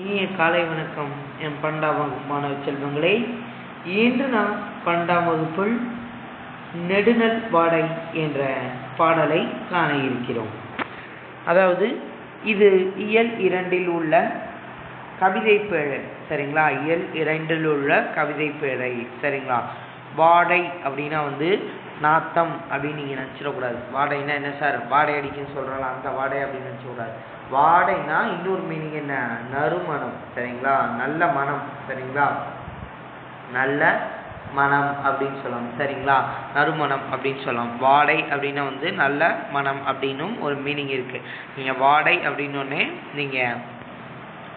இனிய காலை வணக்கம். என் பன்னெண்டாம் வகுப்பு மாணவ செல்வங்களே இன்று நாம் பன்னெண்டாம் வகுப்பில் நெடுநல் வாடை என்ற பாடலை காண இருக்கிறோம். அதாவது இது இயல் இரண்டில் உள்ள கவிதை பேழை சரிங்களா? இயல் இரண்டில் உள்ள கவிதை பேழை சரிங்களா? வாடை அப்படின்னா வந்து நாத்தம் அப்படின்னு நீங்கள் நினச்சிடக்கூடாது. வாடைனா என்ன சார்? வாடை அடிக்குன்னு சொல்கிறோம்ல அந்த வாடை அப்படின்னு நினச்சக்கூடாது வாடைனா இன்னொரு மீனிங் என்ன? நறுமணம். சரிங்களா? நல்ல மனம். சரிங்களா? நல்ல மனம் அப்படின்னு சொல்லலாம். சரிங்களா? நறுமணம் அப்படின்னு சொல்லலாம். வாடை அப்படின்னா வந்து நல்ல மனம் அப்படின்னும் ஒரு மீனிங் இருக்குது நீங்கள் வாடை அப்படின்னோடனே நீங்கள்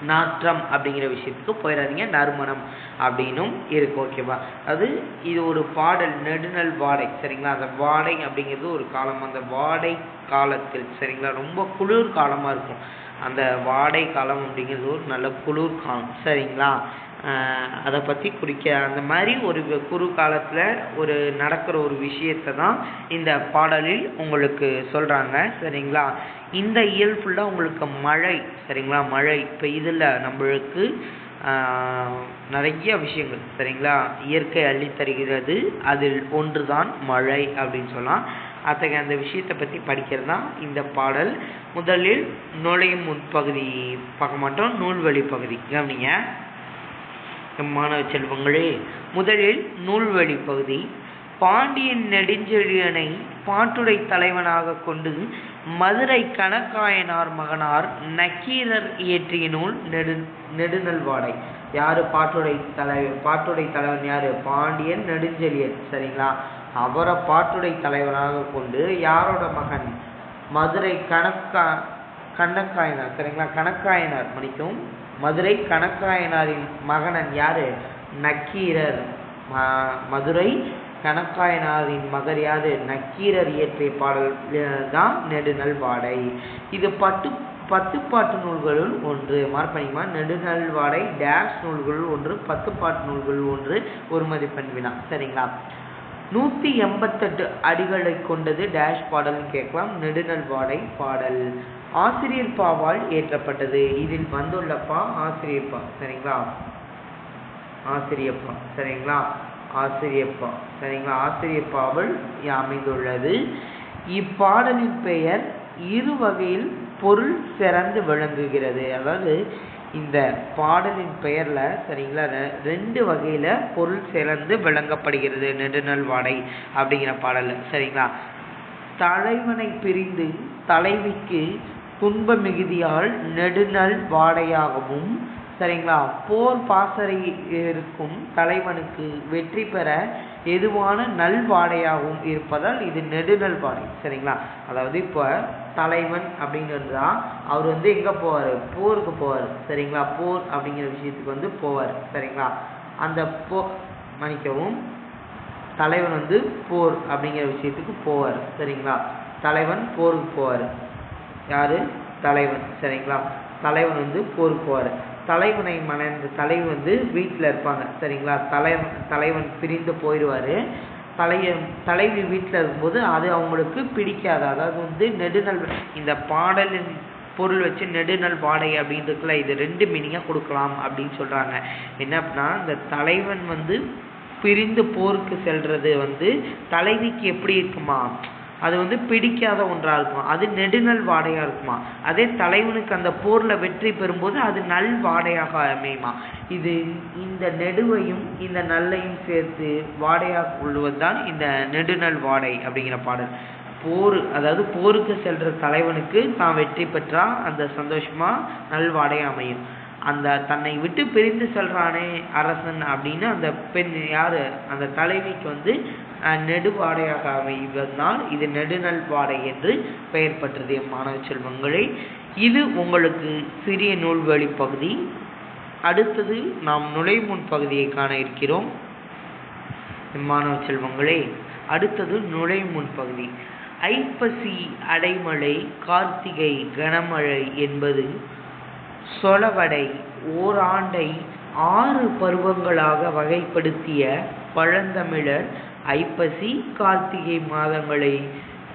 நாற்றம் அப்படிங்கிற விஷயத்துக்கு போயிடாதீங்க நறுமணம் அப்படின்னும் இருக்கு ஓகேவா? அது இது ஒரு பாடல் நெடுநல் வாடை சரிங்களா? அந்த வாடை அப்படிங்கிறது ஒரு காலம் அந்த வாடை காலத்தில் சரிங்களா? ரொம்ப குளிர் காலமாக இருக்கும். அந்த வாடை காலம் அப்படிங்கிறது ஒரு நல்ல குளிர் காலம் சரிங்களா? அதை பற்றி குறிக்க. அந்த மாதிரி ஒரு குறு காலத்தில் ஒரு நடக்கிற ஒரு விஷயத்தை தான் இந்த பாடலில் உங்களுக்கு சொல்கிறாங்க சரிங்களா? இந்த இயல் ஃபுல்லாக உங்களுக்கு மழை சரிங்களா? மழை இப்போ இதில் நம்மளுக்கு நிறைய விஷயங்கள் சரிங்களா? இயற்கை அள்ளித்தருகிறது அதில் ஒன்று தான் மழை அப்படின்னு சொல்லலாம். அத்தகைய அந்த விஷயத்தை பற்றி படிக்கிறது தான் இந்த பாடல். முதலில் நுழையும் முன்பகுதி பார்க்க மாட்டோம் நூல்வழி பகுதி. கவனிங்க. மாணவ செல்வங்களே. முதலில் நூல்வழி பகுதி. பாண்டியன் நெடுஞ்செழியனை பாட்டுடை தலைவனாக கொண்டு மதுரை கணக்காயனார் மகனார் நக்கீரர் இயற்றிய நூல் நெடு நெடுநல்வாடை. யாரு? பாட்டுடை தலைவர் பாட்டுடை தலைவன் யாரு? பாண்டியன் நெடுஞ்செழியன். சரிங்களா? அவரை பாட்டுடை தலைவனாக கொண்டு யாரோட மகன்? மதுரை கணக்கா கண்ணக்காயனார். சரிங்களா? கணக்காயனார் மணிக்கும் மதுரை கணக்காயனாரின் மகனன் யாரு? நக்கீரர். மதுரை கணக்காயனாரின் மகர் யாரு? நக்கீரர் இயற்றிய பாடல் தான் நெடுநல் வாடை இது பட்டு பத்து பாட்டு நூல்களுள் ஒன்று. மார்பணிமா நெடுநல் வாடை டேஷ் நூல்களுள் ஒன்று பத்து பாட்டு நூல்களுள் ஒன்று ஒரு மதிப்பெண் வினா. சரிங்களா? நூற்றி எண்பத்தெட்டு அடிகளை கொண்டது டேஷ் பாடல்னு கேட்கலாம். நெடுநல் வாடை பாடல். ஆசிரியர் பாவால் ஏற்றப்பட்டது. இதில் வந்துள்ள பா ஆசிரியர் சரிங்களா? ஆசிரியப்பா சரிங்களா? ஆசிரியப்பா சரிங்களா? ஆசிரியப்பாவல் அமைந்துள்ளது. இப்பாடலின் பெயர் இரு வகையில் பொருள் சிறந்து விளங்குகிறது. அதாவது இந்த பாடலின் பெயர்ல சரிங்களா? ரெண்டு வகையில பொருள் சிறந்து விளங்கப்படுகிறது. நெடுநல் வாடை அப்படிங்கிற பாடல் சரிங்களா? தலைவனை பிரிந்து தலைவிக்கு துன்ப மிகுதியால் நெடுநல் வாடையாகவும் சரிங்களா? போர் பாசறை இருக்கும் தலைவனுக்கு வெற்றி பெற எதுவான நல்வாடையாகவும் இருப்பதால் இது நெடுநல் வாடை சரிங்களா? அதாவது இப்போ தலைவன் அப்படிங்கிறது தான் அவர் வந்து எங்கே போவார்? போருக்கு போவார் சரிங்களா? போர் அப்படிங்கிற விஷயத்துக்கு வந்து போவார் சரிங்களா? அந்த போ மன்னிக்கவும் தலைவன் வந்து போர் அப்படிங்கிற விஷயத்துக்கு போவார். சரிங்களா? தலைவன் போருக்கு போவார். யாரு? தலைவன். சரிங்களா? தலைவன் வந்து போருக்கு போவார். தலைவனை மணந்த தலைவன் வந்து வீட்டில் இருப்பாங்க. சரிங்களா? தலைவன் தலைவன் பிரிந்து போயிடுவார். தலைய தலைவி வீட்டில் இருக்கும்போது அது அவங்களுக்கு பிடிக்காது. அதாவது வந்து நெடுநல் இந்த பாடலின் பொருள் வச்சு நெடுநல் வாடை அப்படின்றதுக்குள்ள இது ரெண்டு மீனிங்காக கொடுக்கலாம் அப்படின்னு சொல்கிறாங்க என்ன அப்படின்னா இந்த தலைவன் வந்து பிரிந்து போருக்கு செல்றது வந்து தலைவிக்கு எப்படி இருக்குமா? அது வந்து பிடிக்காத ஒன்றாக இருக்கும்? அது நெடுநல் வாடையாக இருக்குமா? அதே தலைவனுக்கு அந்த போரில் வெற்றி பெறும்போது அது நல் வாடையாக அமையுமா? இது இந்த நெடுவையும் இந்த நல்லையும் சேர்த்து வாடையாக கொள்வது தான் இந்த நெடுநல் வாடை அப்படிங்கிற பாடல். போர் அதாவது போருக்கு செல்ற தலைவனுக்கு தான் வெற்றி பெற்றால் அந்த சந்தோஷமா நல்வாடையாக அமையும். அந்த தன்னை விட்டு பிரிந்து செல்றானே அரசன் அப்படின்னு அந்த பெண் யாரு? அந்த தலைவிக்கு வந்து நெடுவாடையாக அமைவதனால் இது நெடுநல் பாடை என்று பெயர் பெற்றது மாணவ செல்வங்களே. இது உங்களுக்கு சிறிய நூல்வழி பகுதி. அடுத்தது நாம் நுழைமுன் பகுதியை காண இருக்கிறோம். மாணவ செல்வங்களே அடுத்தது நுழைமுன் பகுதி. ஐப்பசி அடைமழை கார்த்திகை கனமழை என்பது சொலவடை ஓராண்டை ஆறு பருவங்களாக வகைப்படுத்திய பழந்தமிழர் ஐப்பசி கார்த்திகை மாதங்களை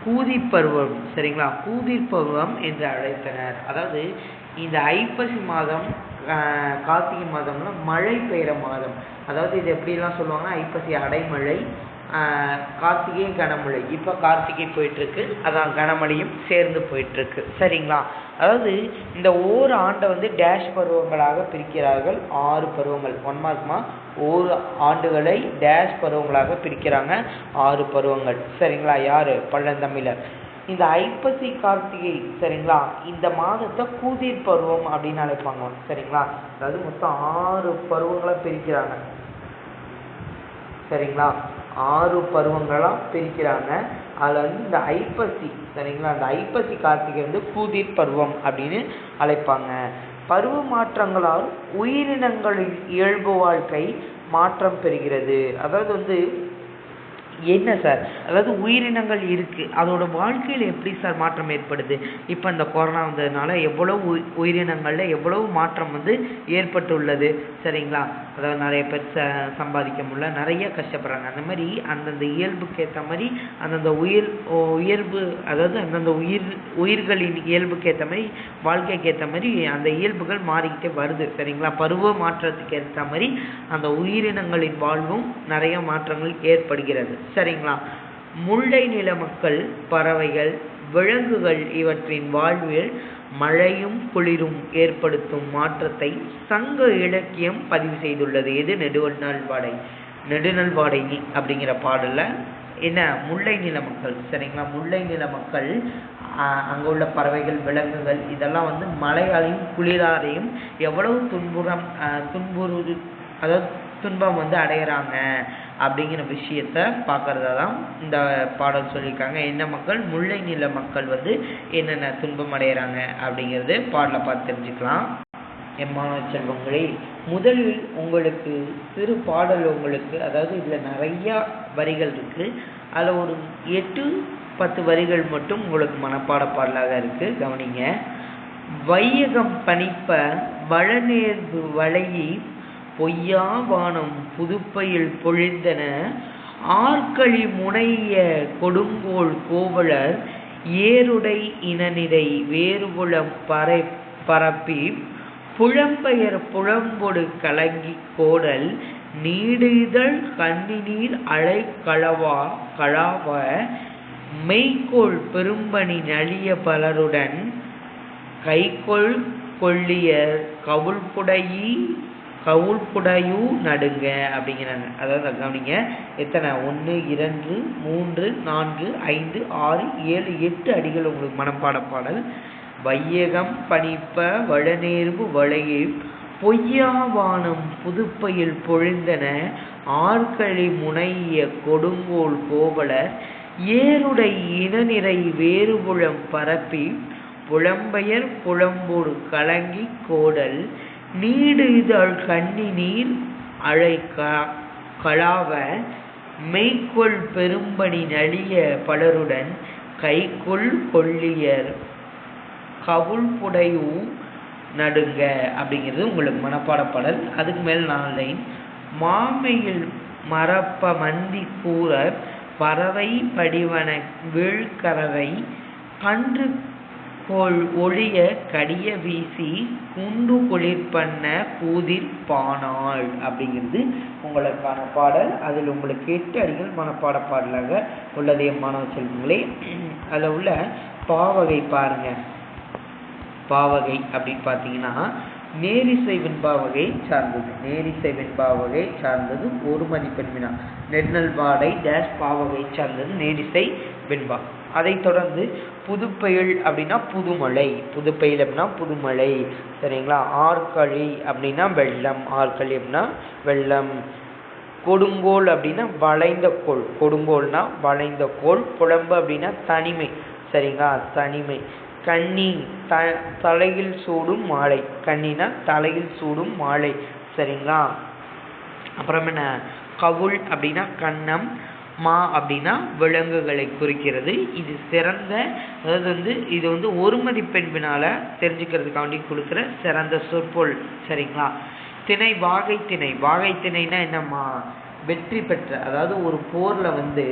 கூதிப் பருவம் சரிங்களா? கூதிர் பருவம் என்று அழைத்தனர். அதாவது இந்த ஐப்பசி மாதம் கார்த்திகை மாதம்னா மழை பெய்கிற மாதம். அதாவது இது எப்படிலாம் சொல்லுவாங்கன்னா ஐப்பசி அடைமழை ஆஹ் கார்த்திகை கனமழை. இப்போ கார்த்திகை போயிட்டுருக்கு அதான் கனமழையும் சேர்ந்து போயிட்டுருக்கு. சரிங்களா? அதாவது இந்த ஓர் ஆண்டை வந்து டேஷ் பருவங்களாக பிரிக்கிறார்கள் ஆறு பருவங்கள். ஒன் மார்க்மா ஓர் ஆண்டுகளை டேஷ் பருவங்களாக பிரிக்கிறாங்க ஆறு பருவங்கள். சரிங்களா? யார்? பழந்தமிழர். இந்த ஐப்பசி கார்த்திகை சரிங்களா? இந்த மாதத்தை கூதிர் பருவம் அப்படின்னு அழைப்பாங்க சரிங்களா? அதாவது மொத்தம் ஆறு பருவங்களாக பிரிக்கிறாங்க. சரிங்களா? ஆறு பருவங்களாக பிரிக்கிறாங்க. அதில் வந்து இந்த ஐப்பசி சரிங்களா? அந்த ஐப்பசி கார்த்திகை வந்து கூதிர் பருவம் அப்படின்னு அழைப்பாங்க. பருவ மாற்றங்களால் உயிரினங்களின் இயல்பு வாழ்க்கை மாற்றம் பெறுகிறது. அதாவது வந்து என்ன சார்? அதாவது உயிரினங்கள் இருக்குது அதோட வாழ்க்கையில் எப்படி சார் மாற்றம் ஏற்படுது? இப்போ இந்த கொரோனா வந்ததுனால எவ்வளவு உயி உயிரினங்களில் எவ்வளவு மாற்றம் வந்து ஏற்பட்டுள்ளது? சரிங்களா? அதாவது நிறைய பேர் ச சம்பாதிக்க முடியல. நிறைய கஷ்டப்படுறாங்க. அந்த மாதிரி அந்தந்த இயல்புக்கு ஏற்ற மாதிரி அந்தந்த உயிர் உயர்வு அதாவது அந்தந்த உயிர் உயிர்களின் இயல்புக்கு ஏற்ற மாதிரி வாழ்க்கைக்கு ஏற்ற மாதிரி அந்த இயல்புகள் மாறிக்கிட்டே வருது. சரிங்களா? பருவ மாற்றத்துக்கு ஏற்ற மாதிரி அந்த உயிரினங்களின் வாழ்வும் நிறைய மாற்றங்கள் ஏற்படுகிறது. சரிங்களா? முல்லை நில மக்கள் பறவைகள் விலங்குகள் இவற்றின் வாழ்வில் மழையும் குளிரும் ஏற்படுத்தும் மாற்றத்தை சங்க இலக்கியம் பதிவு செய்துள்ளது. எது? நெடுநல்வாடை. நெடுநல்வாடை அப்படிங்கிற பாடல என்ன? முல்லை நில மக்கள். சரிங்களா? முல்லை நில மக்கள் அங்கே உள்ள பறவைகள் விலங்குகள் இதெல்லாம் வந்து மழையாலையும் குளிராலையும் எவ்வளவு துன்புறம் ஆஹ் துன்புறு அதாவது துன்பம் வந்து அடையிறாங்க. அப்படிங்கிற விஷயத்த பார்க்கறதா தான் இந்த பாடல் சொல்லியிருக்காங்க. என்ன மக்கள்? முல்லை நில மக்கள் வந்து என்னென்ன துன்பம் அடைகிறாங்க அப்படிங்கிறது பாடலை பார்த்து தெரிஞ்சுக்கலாம். என் மாணவ செல்வங்களே முதலில் உங்களுக்கு சிறு பாடல் உங்களுக்கு அதாவது இதில் நிறையா வரிகள் இருக்குது அதில் ஒரு எட்டு பத்து வரிகள் மட்டும் உங்களுக்கு மனப்பாட பாடலாக இருக்குது கவனிங்க. வையகம் பணிப்ப வளநேர்வு வளையி பொய்யா வானம் புதுப்பையில் பொழிந்தன. ஆர்களி முனைய கொடுங்கோல் கோவலர் ஏருடை இனநிறை வேறுபுலம் பறை பரப்பி புலம்பெயர் புலம்பொடு கலங்கி கோடல் நீடுதழ் கண்ணினீர் அலை களவா களாவ மெய்கோள் பெரும்பணி நலிய பலருடன் கைகொள் கொள்ளியர் கவுள்புடையி கவுள்புடையூ நடுங்க அப்படிங்கிறாங்க. அதாவது கவனிங்க. எத்தனை? ஒன்று இரண்டு மூன்று நான்கு ஐந்து ஆறு ஏழு எட்டு அடிகள் உங்களுக்கு மனப்பாட பாடல். வையகம் பணிப்ப வளநேர்வு வளையை பொய்யாவானம் புதுப்பையில் பொழிந்தன. ஆர்களி முனைய கொடுங்கோல் கோவலர். ஏருடை இனநிறை வேறுபுலம் பரப்பி. புலம்பெயர் புலம்போடு கலங்கி கோடல். நீடு இதழ் கண்ணி நீர் களாவ மெய்கொள் பெரும்பணி நலிய பலருடன் கைகொள் கொள்ளியர். கவுள்புடையூ நடுங்க அப்படிங்கிறது உங்களுக்கு மனப்பாட பாடல். அதுக்கு மேல் நான் லைன். மாமையில் மரப்ப மந்தி கூற பறவை படிவன வீழ்கறவை கன்று கோள் ஒளிய கடிய வீசி குண்டு குளிர்பண்ண கூதிர் பானாள் அப்படிங்கிறது உங்களுக்கான பாடல். அதில் உங்களுக்கு எட்டு அடிகள் மனப்பாட பாடலாக உள்ளது என் மாணவ செல்வங்களே. அதில் உள்ள பாவகை பாருங்க. பாவகை அப்படின்னு பார்த்தீங்கன்னா நேரிசை வெண்பா வகை சார்ந்தது. நேரிசை வெண்பா வகை சார்ந்தது ஒரு மதிப்பெண் வினா. நெடுநல் வாடை டேஷ் பாவகை சார்ந்தது நேரிசை வெண்பா. அதைத் தொடர்ந்து புதுப்பெயில் அப்படின்னா புதுமலை. புதுப்பெயில் அப்படின்னா புதுமலை. சரிங்களா? ஆற்களி அப்படின்னா வெள்ளம். ஆற்களி அப்படின்னா வெள்ளம். கொடுங்கோல் அப்படின்னா வளைந்த கோல் கொடுங்கோல்னா வளைந்த கோல் புலம்பு அப்படின்னா தனிமை. சரிங்களா? தனிமை. கன்னி த தலையில் சூடும் மாலை. கண்ணினா தலையில் சூடும் மாலை. சரிங்களா? அப்புறம் என்ன? கவுள் அப்படின்னா கன்னம் மா அப்படின்னா விலங்குகளை குறிக்கிறது. இது சிறந்த அதாவது வந்து இது வந்து ஒரு மதிப்பெண்பினால தெரிஞ்சுக்கிறதுக்காண்டி கொடுக்குற சிறந்த சொற்பொருள். சரிங்களா? திணை வாகை திணை. வாகை திணைனா என்னம்மா? வெற்றி பெற்ற அதாவது ஒரு போர்ல வந்து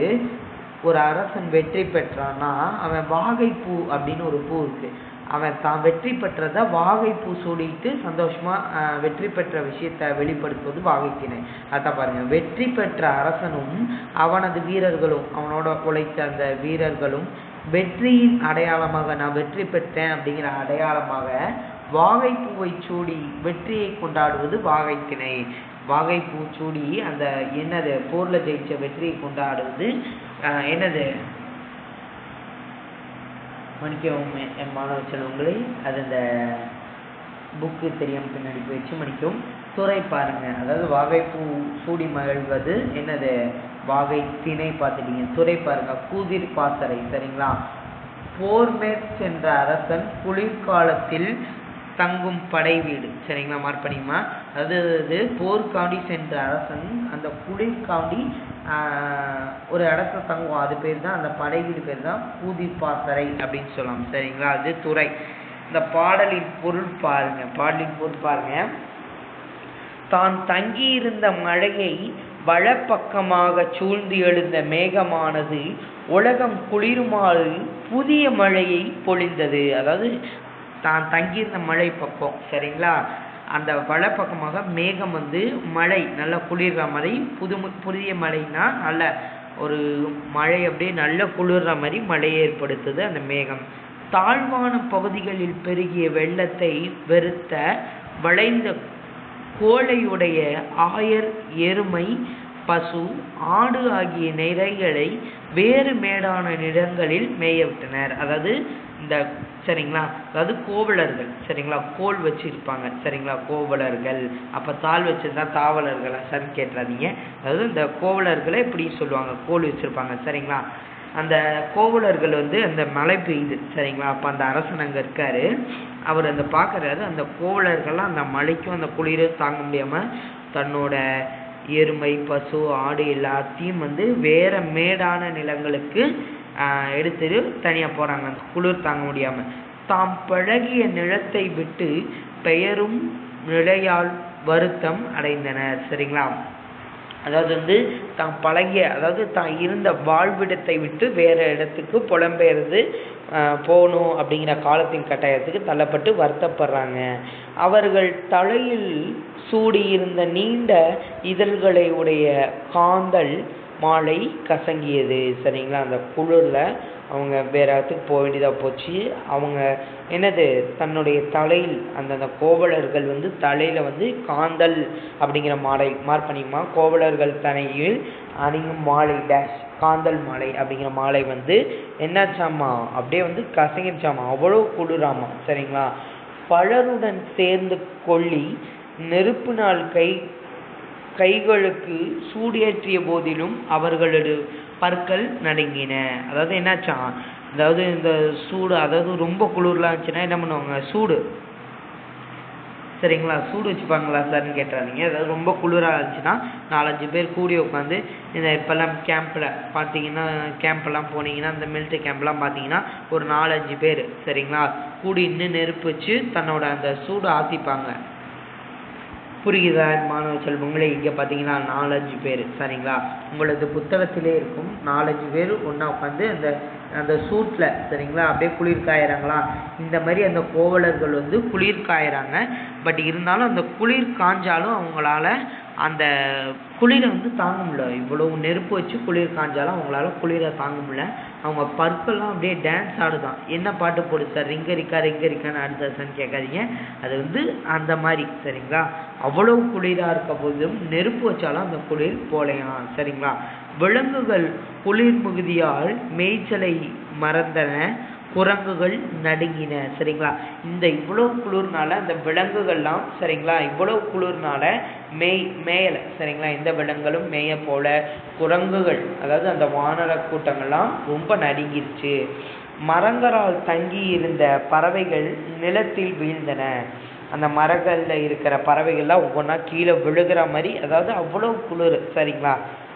ஒரு அரசன் வெற்றி பெற்றான்னா அவன் வாகைப்பூ அப்படின்னு ஒரு பூ இருக்கு. அவன் தான் வெற்றி பெற்றதை வாகை பூ சூடிட்டு சந்தோஷமா வெற்றி பெற்ற விஷயத்தை வெளிப்படுத்துவது வாகைக்கிணை அதான் பாருங்க வெற்றி பெற்ற அரசனும் அவனது வீரர்களும் அவனோட உழைத்த அந்த வீரர்களும் வெற்றியின் அடையாளமாக நான் வெற்றி பெற்றேன் அப்படிங்கிற அடையாளமாக வாகைப்பூவை சூடி வெற்றியை கொண்டாடுவது வாகைக்கிணை வாகைப்பூ சூடி அந்த என்னது போர்ல ஜெயிச்ச வெற்றியை கொண்டாடுவது என்னது மன்னிக்கவும் என் மாணவ செல்வங்களே அது அந்த புக்கு தெரியும் பின்னாடி போயிடுச்சு மன்னிக்கவும். துறை பாருங்க. அதாவது வாகை பூ சூடி மகிழ்வது என்னது? வாகை திணை பார்த்துட்டீங்க. துறை பாருங்க. கூதிர் பாசறை சரிங்களா? போர்மேற் சென்ற அரசன் குளிர்காலத்தில் தங்கும் படை வீடு. சரிங்களா மார்பணியுமா அதாவது இது போர்க்காண்டி சென்ற அரசன் அந்த குளிர்காண்டி ஒரு இடத்துல தங்குவோம். அது பேர் தான் அந்த படைவீடு பேர் தான் பூதிப்பாசறை அப்படின்னு சொல்லலாம் சரிங்களா? அது துறை. இந்த பாடலின் பொருள் பாருங்க பாடலின் பொருள் பாருங்க. தான் தங்கியிருந்த மழையை வலப்பக்கமாக சூழ்ந்து எழுந்த மேகமானது உலகம் குளிருமாறு புதிய மழையை பொழிந்தது. அதாவது தான் தங்கியிருந்த மழை பக்கம். சரிங்களா? அந்த வலப்பக்கமாக மேகம் வந்து மழை நல்லா குளிர்ற மாதிரி புது புதிய மழைனா நல்ல ஒரு மழை அப்படியே நல்ல குளிர்ற மாதிரி மழையை ஏற்படுத்துது அந்த மேகம். தாழ்வான பகுதிகளில் பெருகிய வெள்ளத்தை வெறுத்த வளைந்த கோழையுடைய ஆயர் எருமை பசு ஆடு ஆகிய நிறைகளை வேறு மேடான நிலங்களில் மேயவிட்டனர். அதாவது இந்த சரிங்களா? அதாவது கோவலர்கள் சரிங்களா? கோல் வச்சிருப்பாங்க சரிங்களா? கோவலர்கள். அப்ப தாள் வச்சிருந்தா தாவலர்களா? சார் கேட்டுறாதீங்க அதாவது இந்த கோவலர்களை இப்படி சொல்லுவாங்க கோல் வச்சிருப்பாங்க சரிங்களா? அந்த கோவலர்கள் வந்து அந்த மழை பெய்யுது சரிங்களா? அப்ப அந்த அரசன் அங்கே இருக்காரு. அவர் அந்த பார்க்கறாரு அந்த கோவலர்கள்லாம் அந்த மழைக்கும் அந்த குளிரும் தாங்க முடியாம தன்னோட எருமை பசு ஆடு எல்லாத்தையும் வந்து வேற மேடான நிலங்களுக்கு எடுத்துட்டு தனியா போறாங்க. அந்த குளிர் தாங்க முடியாமல் தாம் பழகிய நிலத்தை விட்டு பெயரும் நிலையால் வருத்தம் அடைந்தனர். சரிங்களா? அதாவது வந்து தான் பழகிய அதாவது தான் இருந்த வாழ்விடத்தை விட்டு வேற இடத்துக்கு புலம்பெயர்ந்து போகணும் அப்படிங்கிற காலத்தின் கட்டாயத்துக்கு தள்ளப்பட்டு வருத்தப்படுறாங்க. அவர்கள் தலையில் சூடியிருந்த நீண்ட இதழ்களை உடைய காந்தல் மாலை கசங்கியது சரிங்களா? அந்த குளிர்ல அவங்க வேற இடத்துக்கு போக வேண்டியதாக போச்சு. அவங்க என்னது? தன்னுடைய தலையில் அந்தந்த கோவலர்கள் வந்து தலையில் வந்து காந்தல் அப்படிங்கிற மாலை மார்க் பண்ணிக்குமா. கோவலர்கள் தலையில் அணியும் மாலை டேஷ் காந்தல் மாலை அப்படிங்கிற மாலை வந்து என்னாச்சாமா? அப்படியே வந்து கசங்கிடுச்சாமா? அவ்வளோ குளிராமா சரிங்களா? பலருடன் சேர்ந்து கொள்ளி நெருப்பு நாள் கை கைகளுக்கு சூடேற்றிய போதிலும் அவர்களது பற்கள் நடுங்கின. அதாவது என்னாச்சாம் அதாவது இந்த சூடு அதாவது ரொம்ப குளிர்லாம் இருந்துச்சுன்னா என்ன பண்ணுவாங்க? சூடு. சரிங்களா? சூடு வச்சுப்பாங்களா சார்னு கேட்டுறாதீங்க. அதாவது ரொம்ப குளிராக இருந்துச்சுன்னா நாலஞ்சு பேர் கூடி உட்காந்து இந்த இப்போல்லாம் கேம்பில் பார்த்தீங்கன்னா கேம்ப்லாம் போனீங்கன்னா இந்த மில்ட்ரி கேம்ப்லாம் பார்த்தீங்கன்னா ஒரு நாலஞ்சு பேர். சரிங்களா? கூடி இன்னும் நெருப்பு வச்சு தன்னோட அந்த சூடு ஆத்திப்பாங்க. புரியுதா மாணவ செல்வங்களே? இங்கே பார்த்தீங்கன்னா நாலஞ்சு பேர் சரிங்களா? உங்களது புத்தகத்திலே இருக்கும் நாலஞ்சு பேர் ஒன்றா உட்காந்து அந்த அந்த சூட்டில் சரிங்களா? அப்படியே குளிர் காயிறாங்களா? இந்த மாதிரி அந்த கோவலர்கள் வந்து குளிர் காயறாங்க. பட் இருந்தாலும் அந்த குளிர் காஞ்சாலும் அவங்களால அந்த குளிரை வந்து தாங்க முடியல. இவ்வளவு நெருப்பு வச்சு குளிர் காஞ்சாலும் அவங்களால குளிரை தாங்க முடியல. அவங்க பற்கள்லாம் அப்படியே டான்ஸ் ஆடுதான். என்ன பாட்டு போடு சார் ரிங்கரிக்கா ரிங்கரிக்கான்னு ஆடுதாசான்னு கேட்காதீங்க. அது வந்து அந்த மாதிரி சரிங்களா? அவ்வளவு குளிராக இருக்க போதும் நெருப்பு வச்சாலும் அந்த குளிர் போலையாம் சரிங்களா? விலங்குகள் குளிர் மிகுதியால் மேய்ச்சலை மறந்தன. குரங்குகள் நடுங்கின சரிங்களா? இந்த இவ்வளவு குளிர்னால அந்த விலங்குகள்லாம் சரிங்களா? இவ்வளவு குளிர்னால மேய் மேயலை சரிங்களா? எந்த விலங்குகளும் மேய போல. குரங்குகள் அதாவது அந்த வானர கூட்டங்கள்லாம் ரொம்ப நடுங்கிருச்சு. மரங்களால் தங்கி இருந்த பறவைகள் நிலத்தில் வீழ்ந்தன. அந்த மரங்கள்ல இருக்கிற பறவைகள்லாம் ஒவ்வொன்றா கீழே விழுகிற மாதிரி அதாவது அவ்வளவு குளிர் சரிங்களா?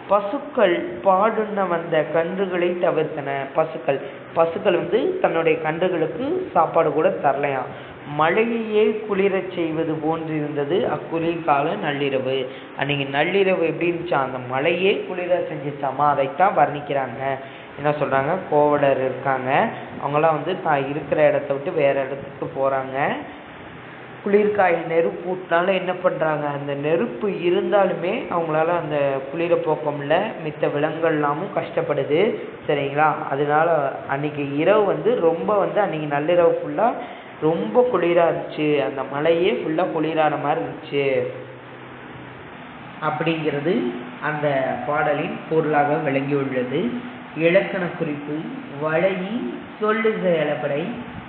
பசுக்கள் பாடுண்ண வந்த கன்றுகளை தவிர்த்தன. பசுக்கள். பசுக்கள் வந்து தன்னுடைய கன்றுகளுக்கு சாப்பாடு கூட தரலையாம் மழையையே குளிரச் செய்வது போன்று இருந்தது அக்குளிர்கால நள்ளிரவு. அன்னைக்கு நள்ளிரவு எப்படி இருந்துச்சா? அந்த மழையே குளிர செஞ்சுச்சாமா அதைத்தான் வர்ணிக்கிறாங்க. என்ன சொல்கிறாங்க கோவலர் இருக்காங்க. அவங்களாம் வந்து தான் இருக்கிற இடத்த விட்டு வேறு இடத்துக்கு போகிறாங்க குளிர்காயில் நெருப்புனால என்ன பண்ணுறாங்க அந்த நெருப்பு இருந்தாலுமே அவங்களால அந்த குளிரை போக்க முடியல. மித்த விலங்குகள் எல்லாமும் கஷ்டப்படுது. சரிங்களா? அதனால அன்னைக்கு இரவு வந்து ரொம்ப வந்து அன்னைக்கு நள்ளிரவு ஃபுல்லாக ரொம்ப குளிராக இருந்துச்சு. அந்த மலையே ஃபுல்லாக குளிரான மாதிரி இருந்துச்சு. அப்படிங்கிறது அந்த பாடலின் பொருளாக விளங்கியுள்ளது. இலக்கண குறிப்பு வளையி சொல்லுக இலப்படை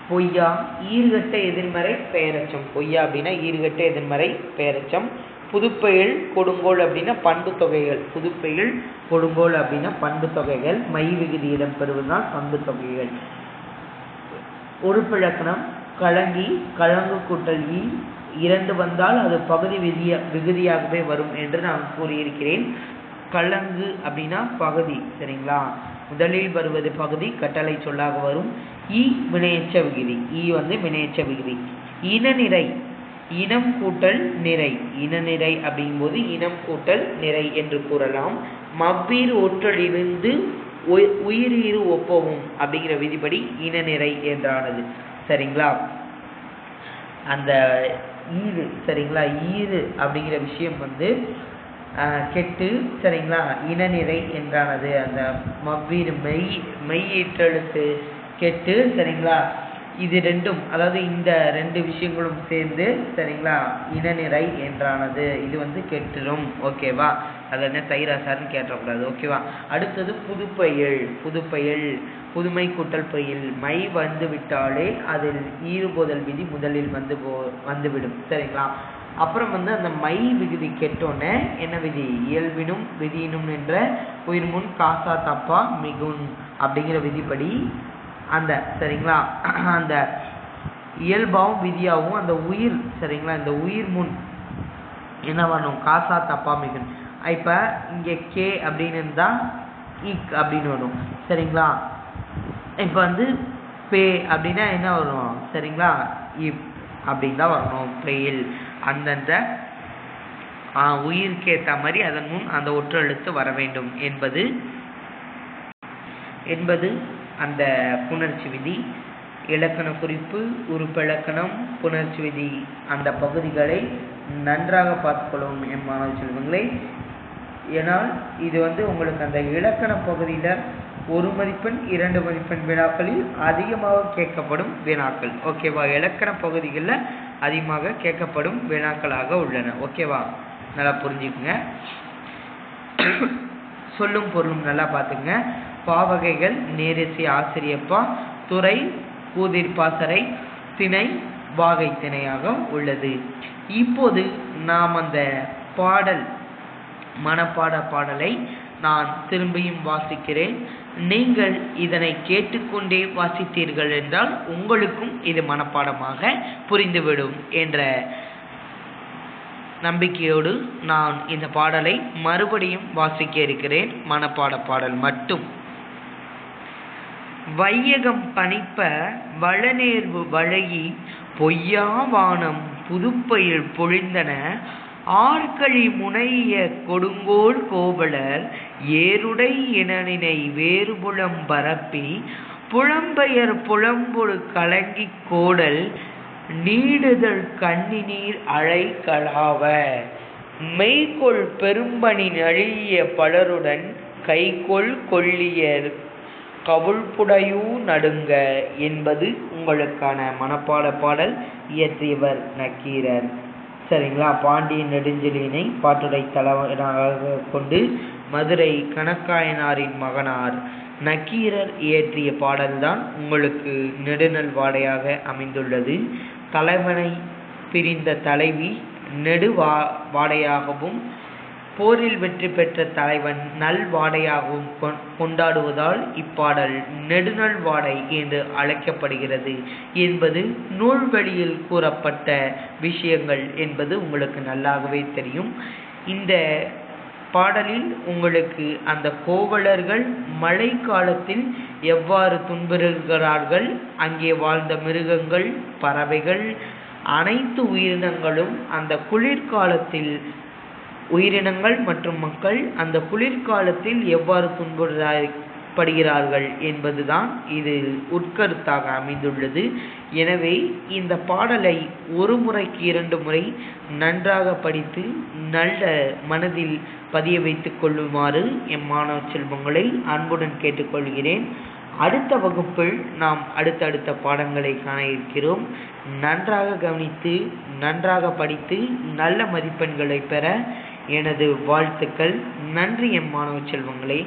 பொய்யா? ஈர்கட்ட எதிர்மறை பெயரச்சம் பொய்யா அப்படின்னா ஈர்கட்ட எதிர்மறை பெயரச்சம் புதுப்பெயல் கொடுங்கோல் அப்படின்னா பண்பு தொகைகள் புதுப்பெயல் கொடுங்கோல் அப்படின்னா பண்பு தொகைகள் மை விகுதி இடம்பெறுவதுதான் பண்பு தொகைகள் உறுப்பிழக்கணம் கலங்கி கலங்கு கூட்டல் ஈ. இரண்டு வந்தால் அது பகுதி விதிய விகுதியாகவே வரும் என்று நான் கூறியிருக்கிறேன். கலங்கு அப்படின்னா பகுதி சரிங்களா? முதலில் வருவது பகுதி கட்டளை சொல்லாக வரும். ஈ வினையச்ச விகுதி ஈ வந்து வினையச்ச விகுதி இனநிறை இனம் கூட்டல் நிறை. இனநிறை அப்படிங்கும்போது இனம் கூட்டல் நிறை என்று கூறலாம். மவ்வீர் ஒற்றலிருந்து உயிரீறு ஒப்பவும் அப்படிங்கிற விதிப்படி இனநிறை என்றானது. சரிங்களா? அந்த ஈறு சரிங்களா? ஈறு அப்படிங்கிற விஷயம் வந்து ஆஹ், கெட்டு சரிங்களா? இனநிறை என்றானது. அந்த மவ்வீர் மெய் மெய்யீற்றெழுத்து கெட்டு சரிங்களா? இது ரெண்டும் அதாவது இந்த ரெண்டு விஷயங்களும் சேர்ந்து சரிங்களா? இனநிறை என்றானது. இது வந்து கெட்டுரும் ஓகேவா? அது என்ன தைராசார்னு கேட்டக்கூடாது ஓகேவா? அடுத்தது புதுப்பெயல் புதுப்பெயல் புதுமை கூட்டல் பெயல். மை வந்து விட்டாலே அதில் ஈறுபோதல் விதி முதலில் வந்து போ வந்துவிடும் சரிங்களா? அப்புறம் வந்து அந்த மை விகுதி கெட்டோன்னே என்ன விதி? இயல்பினும் விதியினும் என்ற உயிர் முன் காசா தப்பா மிகுன் அப்படிங்கிற விதிப்படி அந்த சரிங்களா? அந்த இயல்பாவும் விதியாவும் அந்த உயிர் சரிங்களா? இந்த உயிர் முன் என்ன பண்ணும்? காசா தப்பா மிகன். இப்போ இங்கே கே அப்படின்னு இருந்தால் இக் e அப்படின்னு வரும். சரிங்களா? இப்போ வந்து பே அப்படின்னா என்ன வரும்? சரிங்களா? இப் அப்படின்னு தான் வரணும். பெயில். அந்தந்த உயிருக்கு ஏற்ற மாதிரி அதன் முன் அந்த ஒற்றெழுத்து வர வேண்டும். என்பது என்பது அந்த புணர்ச்சி விதி இலக்கண குறிப்பு உறுப்பிலக்கணம் புணர்ச்சி விதி அந்த பகுதிகளை நன்றாக பார்த்துக்கொள்ளும் என் மாணவ செல்வங்களே. ஏனால் இது வந்து உங்களுக்கு அந்த இலக்கண பகுதியில் ஒரு மதிப்பெண் இரண்டு மதிப்பெண் வினாக்களில் அதிகமாக கேட்கப்படும் வினாக்கள். ஓகேவா? இலக்கண பகுதிகளில் அதிகமாக கேட்கப்படும் வினாக்களாக உள்ளன. ஓகேவா? நல்லா புரிஞ்சுக்குங்க. சொல்லும் பொருளும் நல்லா பார்த்துங்க பாவகைகள் நேரிசை ஆசிரியப்பா துறை கூதிர்பாசறை திணை வாகை திணையாக உள்ளது. இப்போது நாம் அந்த பாடல் மனப்பாட பாடலை நான் திரும்பியும் வாசிக்கிறேன். நீங்கள் இதனை கேட்டுக்கொண்டே வாசித்தீர்கள் என்றால் உங்களுக்கும் இது மனப்பாடமாக புரிந்துவிடும் என்ற நம்பிக்கையோடு நான் இந்த பாடலை மறுபடியும் வாசிக்க இருக்கிறேன். மனப்பாட பாடல் மட்டும். வையகம் பணிப்ப வளநேர்வு வழகி பொய்யா வானம் புதுப்பயில் பொழிந்தன. ஆர்களி முனைய கொடுங்கோல் கோவலர் ஏருடை இனனினை வேறுபுலம் பரப்பி புலம்பெயர் புலம்பொரு கலங்கிக் கோடல் நீடுதல் கண்ணினீர் அழை களாவ மெய்கொள் பெரும்பணி நழிய பலருடன் கைகொள் கொள்ளியர் கவுள்புடையூ நடுங்க என்பது உங்களுக்கான மனப்பாட பாடல் இயற்றியவர் நக்கீரர். சரிங்களா? பாண்டிய நெடுஞ்செழியனை பாட்டுடை தலைவராக கொண்டு மதுரை கணக்காயனாரின் மகனார் நக்கீரர் இயற்றிய பாடல்தான் உங்களுக்கு நெடுநல் வாடையாக அமைந்துள்ளது. தலைவனை பிரிந்த தலைவி நெடு வா வாடையாகவும் போரில் வெற்றி பெற்ற தலைவன் நல் வாடையாகவும் கொண்- கொண்டாடுவதால் இப்பாடல் நெடுநல் வாடை என்று அழைக்கப்படுகிறது என்பது நூல்வழியில் கூறப்பட்ட விஷயங்கள் என்பது உங்களுக்கு நல்லாகவே தெரியும். இந்த பாடலில் உங்களுக்கு அந்த கோவலர்கள் மழை காலத்தில் எவ்வாறு துன்புறுகிறார்கள் அங்கே வாழ்ந்த மிருகங்கள் பறவைகள் அனைத்து உயிரினங்களும் அந்த குளிர்காலத்தில் உயிரினங்கள் மற்றும் மக்கள் அந்த குளிர்காலத்தில் எவ்வாறு துன்புறுகிறார் படுகிறார்கள் என்பதுதான் இது உட்கருத்தாக அமைந்துள்ளது. எனவே இந்த பாடலை ஒரு முறைக்கு இரண்டு முறை நன்றாக படித்து நல்ல மனதில் பதிய வைத்துக் கொள்ளுமாறு எம் மாணவ செல்வங்களை அன்புடன் கேட்டுக்கொள்கிறேன். அடுத்த வகுப்பில் நாம் அடுத்தடுத்த பாடங்களை காண இருக்கிறோம். நன்றாக கவனித்து நன்றாக படித்து நல்ல மதிப்பெண்களை பெற எனது வாழ்த்துக்கள். நன்றி என் மாணவ செல்வங்களே.